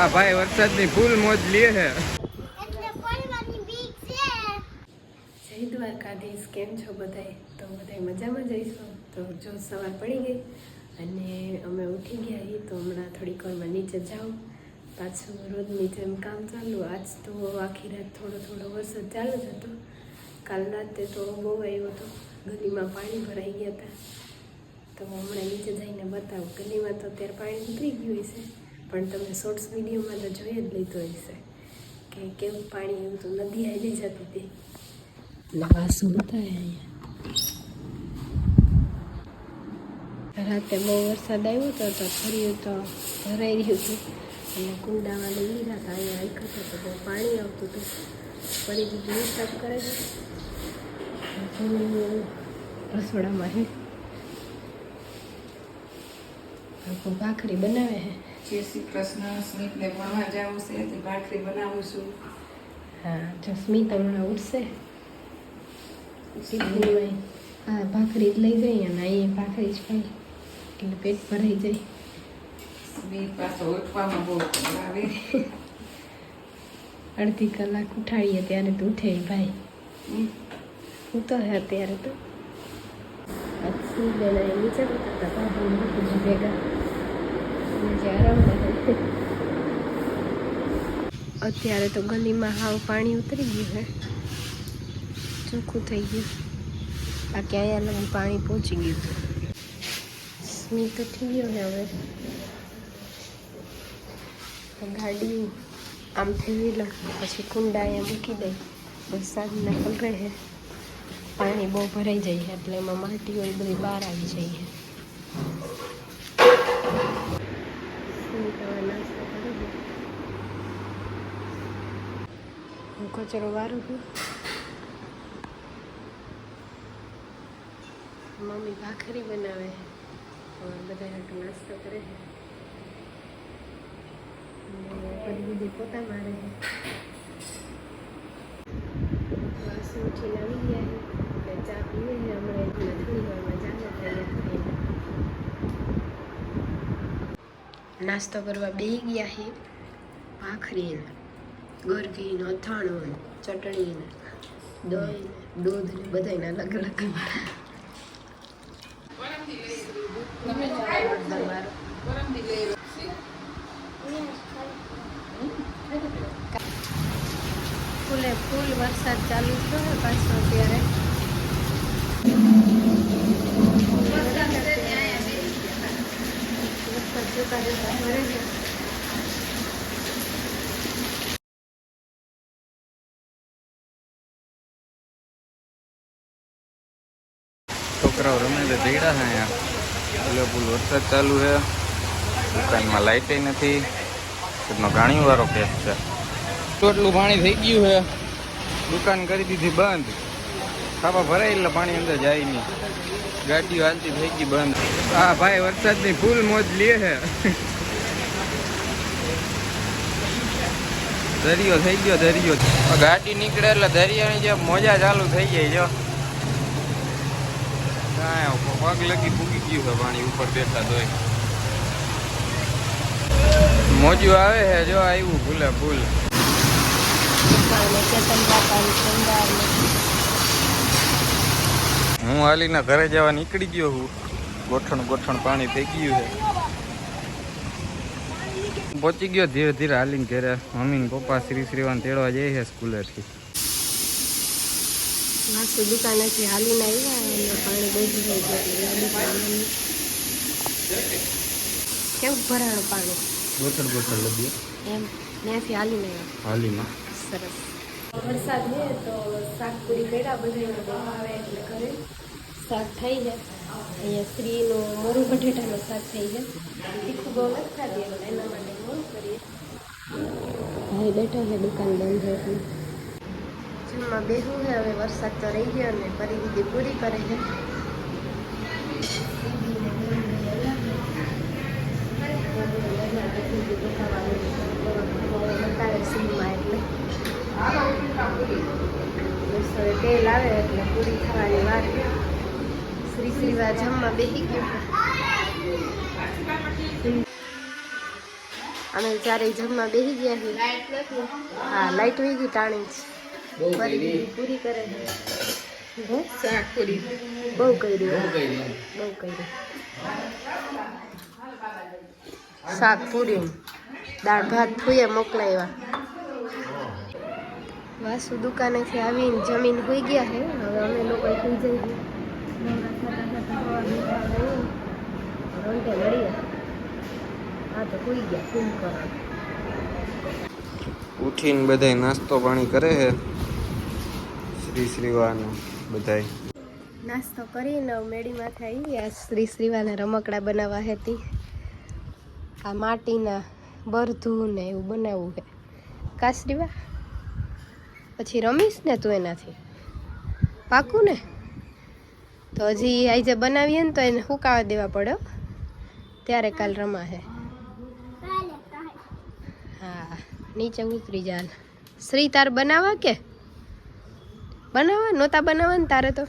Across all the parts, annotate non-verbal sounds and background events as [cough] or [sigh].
આ ભાઈ વરસાદની ફૂલ મોજ લે છે. એટલે પડવાની બીક છે. જય દ્વારકાધીશ કેમ છો બધાય? તો બધાય મજામાં જઈશું તો જો સવાર પડી ગઈ અને અમે ઉઠી ગયા એ તો હમણાં થોડીક વારમાં નીચે જાઉં પાછું રોજની જેમ કામ ચાલુ. આજ તો આખી રાત થોડો થોડો વરસાદ ચાલુ જ હતો. કાલ રાતે તો બહુ આવ્યો હતો. ગલીમાં પાણી ભરાઈ ગયા હતા. તો હમણાં નીચે જઈને બતાવું. ગલીમાં તો અત્યારે પાણી ઉતરી ગયું હશે. પણ તમે શોર્ટ્સ વિડીયોમાં તો જોઈ જ લીધો હશે. કે કેવું પાણી એવું તો નદી આવી જતી હતી. વાસુ બતાવે અહીંયા? રાતે બહુ વરસાદ આવ્યો હતો તો ફર્યું તો ભરાઈ રહ્યું હતું. અને કુંડામાં લઈ લીધા હતા અહીંયા હલકત હતા તો બહુ પાણી આવતું હતું. ફરી બીજું સાફ કરે છે. રસોડામાં હે. લોકો ભાખરી બનાવે છે જય શ્રી કૃષ્ણ સ્મિતને ભણવા જવું છે તે ભાખરી બનાવું છું. હા જો સ્મિત હમણાં ઉઠશે. હા ભાખરી જ લઈ જઈએ અને અહીંયા ભાખરી જ ખાઈ એટલે પેટ ભરાઈ જાય. સ્મિત પાછો ઉઠવામાં બહુ આવે. [laughs] અડધી કલાક ઉઠાડીએ ત્યારે તો ઉઠે ભાઈ. હું તો હે અત્યારે તો. બેના એ નીચે ભેગા. અત્યારે તો ગલીમાં હાવ પાણી ઉતરી ગયું હે. ચોખ્ખું થઈ ગયું. બાકી અહીંયા લગી પાણી પહોંચી ગયું હતું. તો થઈ ગયો ને હવે. ગાડી આમ ફેરવી લઉં પછી કુંડા અહીંયા મૂકી દઈ. વરસાદના છે પાણી બહુ ભરાઈ જાય એટલે એમાં માટી હોય બધી બહાર આવી જાય હું કચરો વારું છું મમ્મી ભાખરી બનાવે. છે બધા હાટુ નાસ્તો કરે છે પોતા મારે છે ઉઠીને આવી ગયા ચા પીવે છે હમણાં થોડી વારમાં ચાલે તૈયાર થઈને નાસ્તો કરવા બે ગયા છે ભાખરીને, ગરગીને અથાણું ચટણીને ચટણી દહીં દૂધ ને બધાને અલગ અલગ ફૂલે ફૂલ વરસાદ ચાલુ થયો પાછો અત્યારે. વરસાદ જોતા જોતા ભરે છે છોકરાઓ રમે તો જઈડા છે અહીંયા. એટલે ફૂલ વરસાદ ચાલુ છે. દુકાનમાં લાઇટે નથી. એટલો ઘાણી વાળો કેસ છે. એટલું પાણી થઈ ગયું છે. દુકાન કરી દીધી બંધ. ખાવા ભરાય એટલે પાણી અંદર જાય નહીં. ગાડીઓ હાલતી થઈ ગઈ બંધ. હા ભાઈ વરસાદની ફૂલ મોજ લે છે. દરિયો થઈ ગયો, દરિયો. ગાડી નીકળે એટલે દરિયાની જે મોજા ચાલુ થઈ જાય, જો. પગ લગી પૂગી ગયું છે પાણી ઉપર બેઠા તો મોજું આવે છે, જો, આવ્યું ભૂલે ભૂલ દુકાને ચેતન બાપાની શણગાર ને હું હાલીના ઘરે જવા નીકળી ગયો હું ગોઠણ ગોઠણ પાણી થઈ ગયું છે. પહોંચી ગયો ધીરે ધીરે હાલીને ઘરે. મમ્મી પપ્પા શ્રી શ્રીવાન તેડવા જાય છે સ્કૂલેથી. દુકાનેથી હાલીને આવ્યા પાણી થઈ ગયું કેવું ભરાણું પાણી? ગોઠણ ગોઠણ લગ્યું એમ ત્યાંથી હાલીને આવ્યા. હાલીમાં. સરસ. વરસાદ ને તો શાક પૂરી કર્યા બધા આવે એટલે ઘરે. શાક થઈ જાય અહીંયા સ્ત્રીનું મોરું બટેટાનું શાક થઈ જાય તીખું બહુ નથી ખાતી એટલે એના માટે મોરું કરીએ. ભાઈ બેઠો છે, દુકાન બંધ છે એટલે. જમવા બેહું છે, હવે વરસાદ તો રહી ગયો ને ફરી દીદી પૂરી કરે છે. બતાવે સીમમાં એટલે. બસ હવે તેલ આવે એટલે પૂરી થવાની વાર છે. શ્રી શ્રીવા જમવા બેસી ગયું. અમે ચારેય જમવા બેસી ગયા છીએ હા લાઈટ વહી ગઈ ટાણી પૂરી કરે. છે હે? શાક પૂરી. બહુ કર્યું બહુ કર્યું શાક પૂરી. દાળ ભાત ફૂએ મોકલાવ્યા. વાસુ દુકાનેથી આવીને જમીન હોઈ ગયા છે. હવે અમે લોકો સુઈ જઈએ હા તો હોઈ ગયા કરો ઉઠીને બધાય નાસ્તો પાણી કરે છે. શ્રી શ્રીવાનું બધાય. નાસ્તો કરીને મેળીમાંથી આવી આ શ્રી શ્રીવાને રમકડા બનાવવા હતી. આ માટીના બરધું ને એવું બનાવવું છે કાશ્રીવા પછી રમીશ ને તું એનાથી? પાકું ને? તો હજી આજે બનાવીએ ને તો એને સુકાવા દેવા પડે. ત્યારે કાલ રમાશે. હા, નીચે ઉતરી જાન. શ્રી તાર બનાવવા કે? બનાવવા? નહોતા બનાવવા ને તારે તો?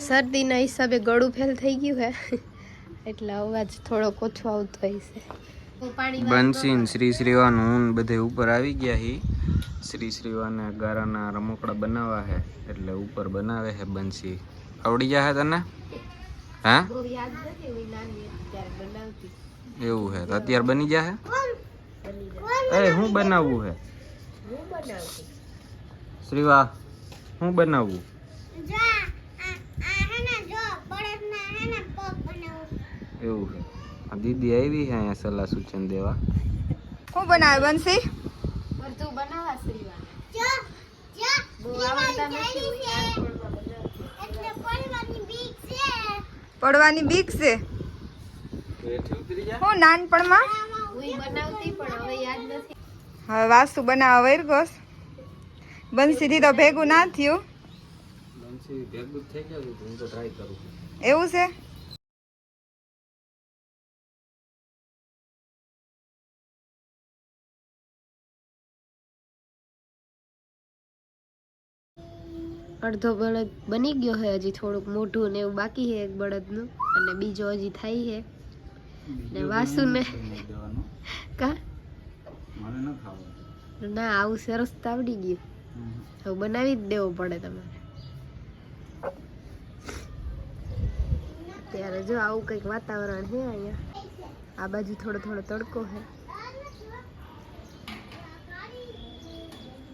શરદીના હિસાબે ગળું ફેલ થઈ ગયું હે. એટલે અવાજ થોડોક ઓછો આવતો છે. બંસીન શ્રી શ્રીવાનું ઊન બધે ઉપર આવી ગયા હી. શ્રી શ્રીવાને ગારાના રમકડા બનાવવા છે એટલે ઉપર બનાવે છે બંસી આવડી જાય તને? હા? હું એવું હે તો અત્યારે બની જાય હે? અરે હું બનાવવું છે શ્રીવા હું બનાવવું જો આ આ હે ને જો બળદના હે ને પગ બનાવું. એવું દીદી આવી છે અહીંયા સલાહ સૂચન દેવા. શું બનાવે બધું. એટલે પડવાની બીક છે. પડવાની બીક છે? હું નાનપણમાં? હું ઈ બનાવતી પણ હવે વાસુ બનાવ વૈર વૈરગોસ બંસીથી તો ભેગું ના થયું. ભેગું થઈ ગયું હું તો ટ્રાય કરું. એવું છે? અડધો બળદ બની ગયો છે હજી થોડુંક મોઢું ને એવું બાકી છે એક બળદનું. અને બીજો હજી થાય છે ને વાસુને કા? ન આવું સરસ તો આવડી ગયું હવે બનાવી જ દેવો પડે તમારે. અત્યારે જો આવું કંઈક વાતાવરણ છે અહીંયા. આ બાજુ થોડો થોડો તડકો છે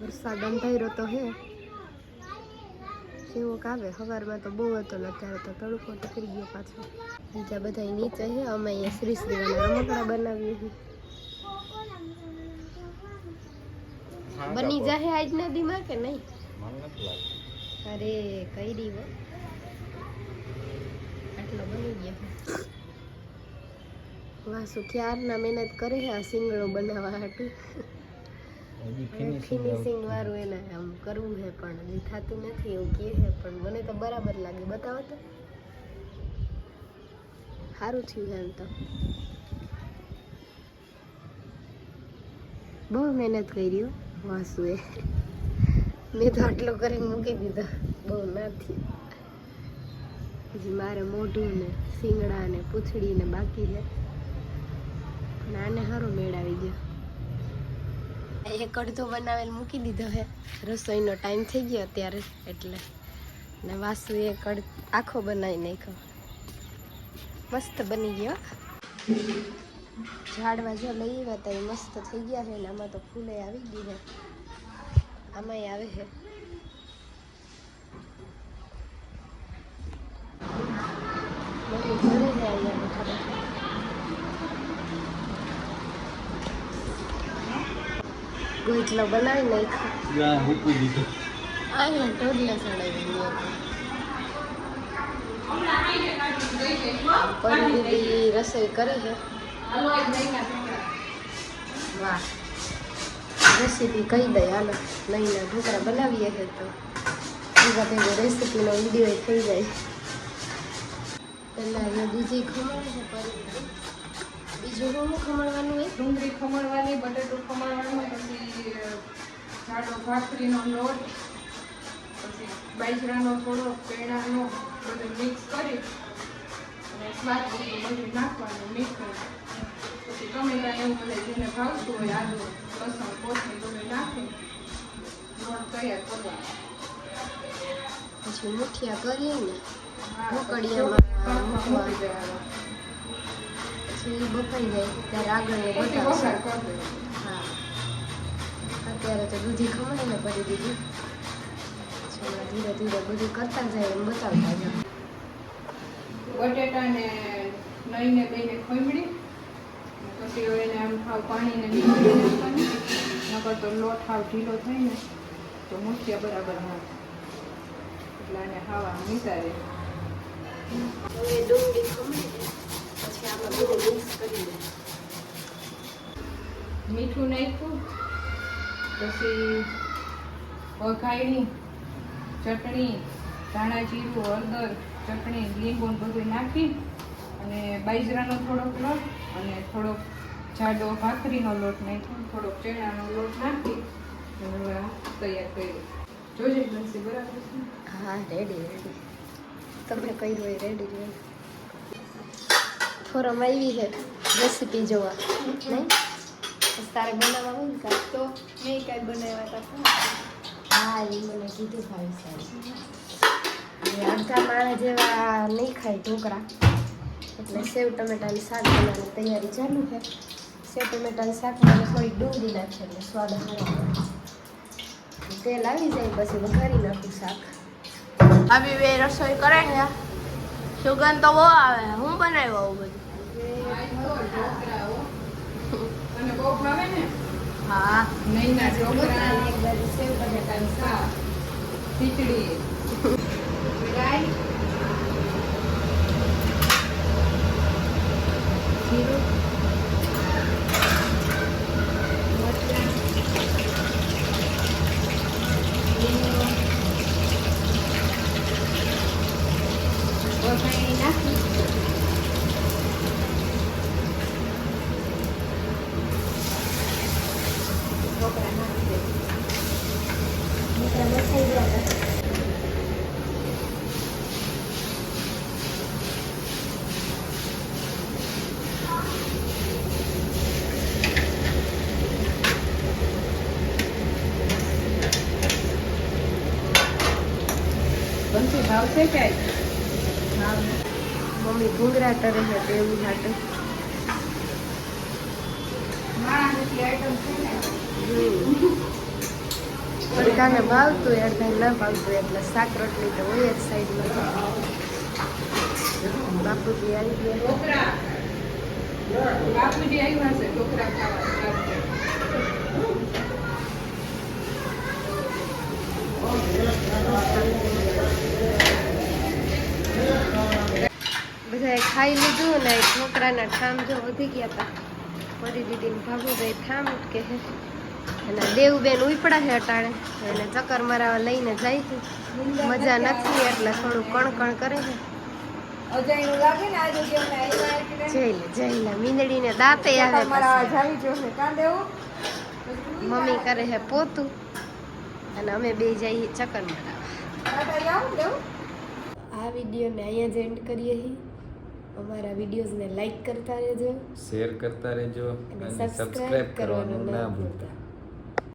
વરસાદ અંધાર્યો તો છે જેવો આવે સવારમાં તો બહુ હતો ને અત્યારે તો તડકો ટકરી ગયો પાછો. બીજા બધા નીચે છે. અમે અહીંયા શ્રી શ્રીવાના રમકડા બનાવીએ છીએ. બની જાહે આજના દીમાં કે નહીં? અરે કઈ હો. આટલો બની ગયો. વાસુ ક્યારના મહેનત કરે છે? આ સિંગડો બનાવવા હાટું. ફિનિશિંગ વાળું એને આમ કરવું છે પણ હજી થતું નથી એવું કહે છે પણ મને તો બરાબર લાગે. બતાવો તો. સારું થયું એમ તો. બહુ મહેનત કરી વાસુએ. મેં તો આટલો કરીને મૂકી દીધો. બહુ નથી હજી મારે મોઢું ને શિંગડા ને પૂછડી ને બાકી છે. પણ આને સારું મેળ આવી ગયો. એક અડધો બનાવેલ મૂકી દીધો હે. રસોઈનો ટાઈમ થઈ ગયો અત્યારે, એટલે. ને વાસુ એક અડ આખો બનાવી નાખ્યો. મસ્ત બની ગયો. ઝાડવા જો લઈ આવ્યા તા એ મસ્ત થઈ ગયા છે ને આમાં તો ફૂલે આવી ગઈ છે. આમાંય આવે છે મમ્મી ઘરે છે અહીંયા બેઠા બેઠા ગોઈટલો બનાવી નાખ્યો. અહીંયા ચડાવી દીધો. પરી રસોઈ કરી છે. વાહ. રેસીપી કહી દઈ હાલો. લઈને ઢોકળા બનાવીએ છે તો. ભેગા ભેગો રેસીપીનો વીડિયો થઈ જાય. પહેલાં અહીંયા બીજી ખમણ છે બીજું શું ખમણવાનું હોય? ડુંગળી ખમણવાની બટેટું ખમણવાનું પછી જાડો ભાખરીનો લોટ પછી બાજરાનો થોડો પેણાનો બધું મિક્સ કરી અને સ્વાદ બધું નાખવાનું કરી. પછી ટમેટા એવું બધે જેને ભાવતું હોય આદુ લસણ કોથમીર બધું નાખી લોટ તૈયાર કરવાનો. પછી મુઠિયા કરીએ ને હા, ઢોકળિયામાં મૂકી મૂકવા. પછી બફાઈ જાય. ત્યારે આગળ પછી બતાવશે હા. અત્યારે તો દૂધી ખમણીને ભરી દીધી. ધીરે ધીરે બધું કરતા જાય એમ બતાવતા જાય. બટેટાને લઈને બેને ખોમડી પછી હવે એને આમ હાવ પાણીને નકર તો લોટ હાવ ઢીલો થઈને ને તો મૂક્યા બરાબર હા એટલે આને હાવા આમ નિતારે હવે ડુંગળી ખમણી આમાં બધું કરી મીઠું નાખ્યું, પછી વઘાયણી ચટણી, ધાણા જીરું, હળદર, ચટણી લીંબુ બધું નાખી અને બાજરાનો થોડોક લોટ અને થોડોક જાડો ભાખરીનો લોટ નાખ્યો, થોડોક ચણાનો લોટ નાખી હવે આ તૈયાર કર્યું. જોજે બનશે બરાબર હા રેડી રેડી તમે કર્યું હોય રેડી રેડી ફોરમ આવી છે રેસીપી જોવા નહીં તારે બનાવવા હોય ને કાંઈક તો મેં કાંઈ બનાવ્યા હતા હા એ મને કીધું ભાઈ સાહેબ અડધા માણા જેવા નહીં ખાય ઢોકળા એટલે સેવ ટમેટાની શાક બનાવવાની તૈયારી ચાલુ છે સેવ ટમેટાની શાકમાં થોડી ડુંગળી નાખે એટલે સ્વાદ સારો આવે તેલ આવી જાય પછી વઘારી નાખું શાક આવી બે રસોઈ કરે ને સુગંધ તો બહુ આવે હું બનાવ્યું આવું બધું અને બહુ ખીચડી રાઈ વઘારી નાખી ઢોકળા નાખી દે ઢોકળા બફાઈ ગયા હતા બંસી ભાવશે ક્યાંય મમ્મી ઘૂંઘરા કરે છે તેવું માટે અડધાને ભાવતું હોય અડધાને ના ભાવતું એટલે શાક રોટલી તો હોય જ સાઈડમાં. બાપુજી આવી ગયા. બાપુજી આવ્યા છે ઢોકળા ખાવા. બધાએ ખાઈ લીધું ને છોકરાના ઠામ જો વધી ગયા હતા ફરી દીદીને ભાભુભાઈ ઠામ કે છે. અને દેવબેન ઉપડા છે અટાણે. એને ચક્કર મરાવા લઈને જાય છે. મજા નથી એટલે થોડું કણ કણ કરે છે. અજાયણું ને આજે જે અમે આવ્યા એટલે જઈ લે જઈ લે મીંદડીને દાંતે આવે મમ્મી કરે છે પોતું. અને અમે બે જઈએ ચક્કર મરાવા. આ વિડીયોને અહીંયા જ એન્ડ કરીએ છીએ અમારા વિડીયોઝને લાઈક કરતા રહેજો શેર કરતા રહેજો અને સબસ્ક્રાઇબ કરવાનું ના ભૂલતા.